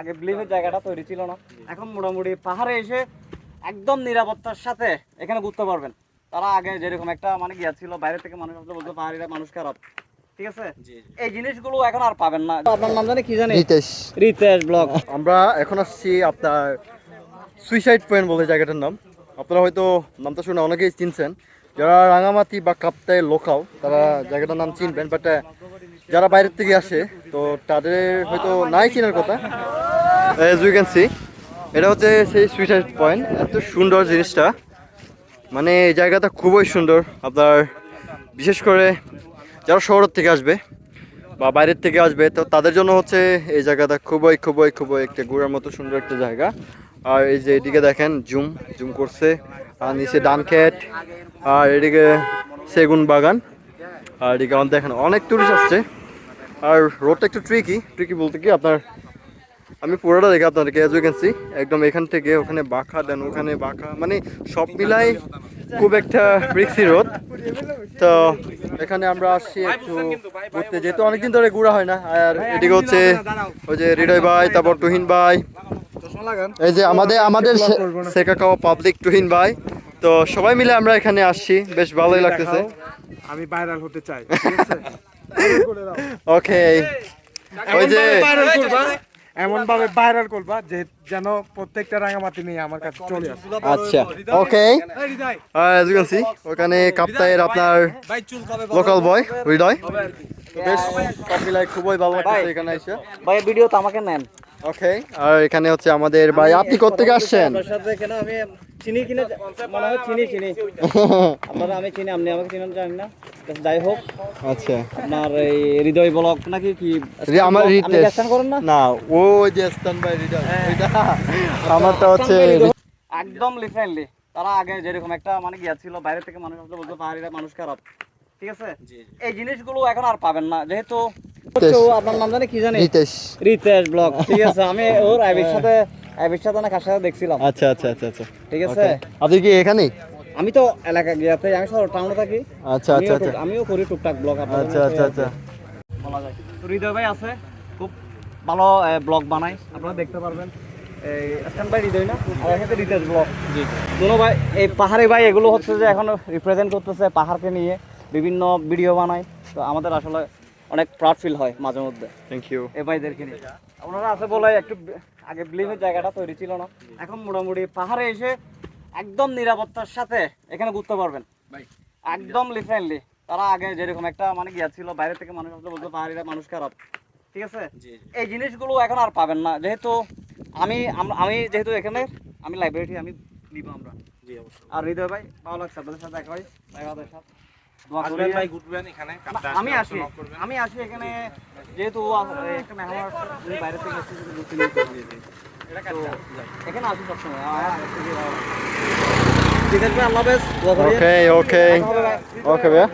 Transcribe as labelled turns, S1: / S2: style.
S1: আগে বিলিভের জায়গাটা তৈরি ছিল না। এখন মোটামুটি পাহাড়ে এসে একদম নিরাপত্তার সাথে এখানে ঘুরতে পারবেন। তারা আগে যেরকম একটা মানে গিয়া ছিল বাইরে থেকে মানুষ আসলে বলতো পাহাড়িরা মানুষ খারাপ। ঠিক আছে? এই জিনিসগুলো এখন আর পাবেন না। আপনার নাম জানি কি জানি?
S2: রিতেশ।
S1: রিতেশ ব্লগ।
S2: আমরা এখন আসছি আপনার সুইসাইড পয়েন্ট বলে জায়গাটার নাম। আপনারা হয়তো নামটা শুনে অনেকেই চিনছেন। যারা রাঙামাটি বা কাপ্তায় লোকাল তারা জায়গাটার নাম চিনবেন বাট যারা বাইরের থেকে আসে তো তাদের হয়তো নাই চিনার কথা। এজ ইউ ক্যান সি এটা হচ্ছে সেই সুইসাইড পয়েন্ট এত সুন্দর জিনিসটা। মানে এই জায়গাটা খুবই সুন্দর। আপনার বিশেষ করে যারা শহর থেকে আসবে বা বাইরের থেকে আসবে, তো তাদের জন্য হচ্ছে এই জায়গাটা খুবই খুবই খুবই একটা ঘোরার মতো সুন্দর একটা জায়গা। আর এই যে এদিকে দেখেন জুম জুম করছে। আর নিচে ডান খেত আর এদিকে সেগুন বাগান। আর এদিকে আমাদের দেখেন অনেক টুরিস্ট আসছে। আর রোডটা একটু ট্রিকি ট্রিকি বলতে কি, আপনার আমি পুরোটা দেখে আপনাদেরকে এজ ক্যান সি একদম এখান থেকে ওখানে বাঁকা দেন ওখানে বাঁকা মানে সব মিলাই খুব একটা রিক্সি রোড। তো এখানে আমরা আসছি একটু ঘুরতে যেহেতু অনেকদিন ধরে ঘোরা হয় না আর এদিকে হচ্ছে ওই যে হৃদয় ভাই তারপর তুহিন ভাই। এই যে আমাদের আমাদের শেখাকাওয়া পাবলিক তুহিন ভাই। তো সবাই মিলে আমরা এখানে আসছি বেশ ভালোই লাগতেছে।
S3: আমি ভাইরাল হতে চাই।
S2: ওকে ওই যে
S3: এমন ভাবে ভাইরাল করবা যে যেন প্রত্যেকটা রাঙামাটি নিয়ে আমার কাছে চলে আসে।
S2: আচ্ছা ওকে অ্যাজ ইউ সি ওখানে কাপ্তাইয়ের আপনার লোকাল বয় হৃদয়। তো বেশ মিলাই খুবই ভালো লাগতেছে এখানে এসে।
S1: ভাই ভিডিও তো আমাকে নেন।
S2: ওকে আর এখানে হচ্ছে আমাদের ভাই আপনি কোথেকে আসছেন?
S1: আপনার সাথে কেন আমি চিনি কিনে মনে হয় চিনি চিনি। আপনারা আমি চিনি আপনি আমাকে চিনেন জানি না। যাই হোক।
S2: আচ্ছা।
S1: আপনার এই হৃদয় ব্লগ নাকি কি
S2: আমার
S1: করেন না?
S2: না ও যে স্থান ভাই হৃদয়। আমারটা হচ্ছে
S1: একদম লিফ্রেন্ডলি তারা আগে যেরকম একটা মানে গিয়া ছিল বাইরে থেকে মানুষ আসলে বলতো পাহাড়িরা মানুষ খারাপ। ঠিক আছে? এই জিনিসগুলো এখন আর পাবেন না যেহেতু আপনার নাম জানি কি জানি?
S2: রিতেশ।
S1: রিতেশ ব্লগ ঠিক আছে আমি ওর আইবির সাথে আইবির সাথে না কার সাথে দেখছিলাম।
S2: আচ্ছা আচ্ছা আচ্ছা আচ্ছা।
S1: ঠিক আছে.
S2: আপনি কি এখানেই?
S1: আমি তো এলাকা গিয়াতে আমি শহর টাউনে থাকি।
S2: আচ্ছা আচ্ছা
S1: আমিও
S2: আচ্ছা।
S1: আমিও করি টুকটাক ব্লগ
S2: আচ্ছা আচ্ছা আচ্ছা।
S1: বলা যায়। তো হৃদয় ভাই আছে খুব ভালো ব্লগ বানায়। আপনারা দেখতে পারবেন। এই স্ট্যান্ড বাই হৃদয় না? আর এখানে রিতেশ ব্লগ জি দুনো ভাই এই পাহাড়ি ভাই এগুলো হচ্ছে যে এখন রিপ্রেজেন্ট করতেছে পাহাড়কে নিয়ে। বিভিন্ন ভিডিও বানায়। তো আমাদের আসলে অনেক প্রাউড ফিল হয় মাঝে মধ্যে।
S2: থ্যাংক ইউ
S1: এই ভাইদেরকে নিয়ে। ওনারা আছে বলে একটু আগে বিলিভের জায়গাটা তৈরি ছিল না। এখন মোটামুটি পাহাড়ে এসে একদম নিরাপত্তার সাথে এখানে ঘুরতে পারবেন। একদম ফ্রেন্ডলি তারা আগে যেরকম একটা মানে গিয়া ছিল বাইরে থেকে মানুষ আসলে বলতো পাহাড়িরা মানুষ খারাপ। ঠিক আছে? এই জিনিসগুলো এখন আর পাবেন না। যেহেতু আমি আমি যেহেতু এখানে আমি লাইব্রেরি আমি দিব আমরা। আর হৃদয় ভাই ভালো লাগছে আপনাদের সাথে দেখা হয়। সাথে। আমি আসি। আমি আসি এখানে যেহেতু আ- একটা মেহমান বাইরে থেকে এখানে আসি সবসময়।
S2: ওকে ওকে
S1: ভাই।
S2: ওকে ভাইয়া।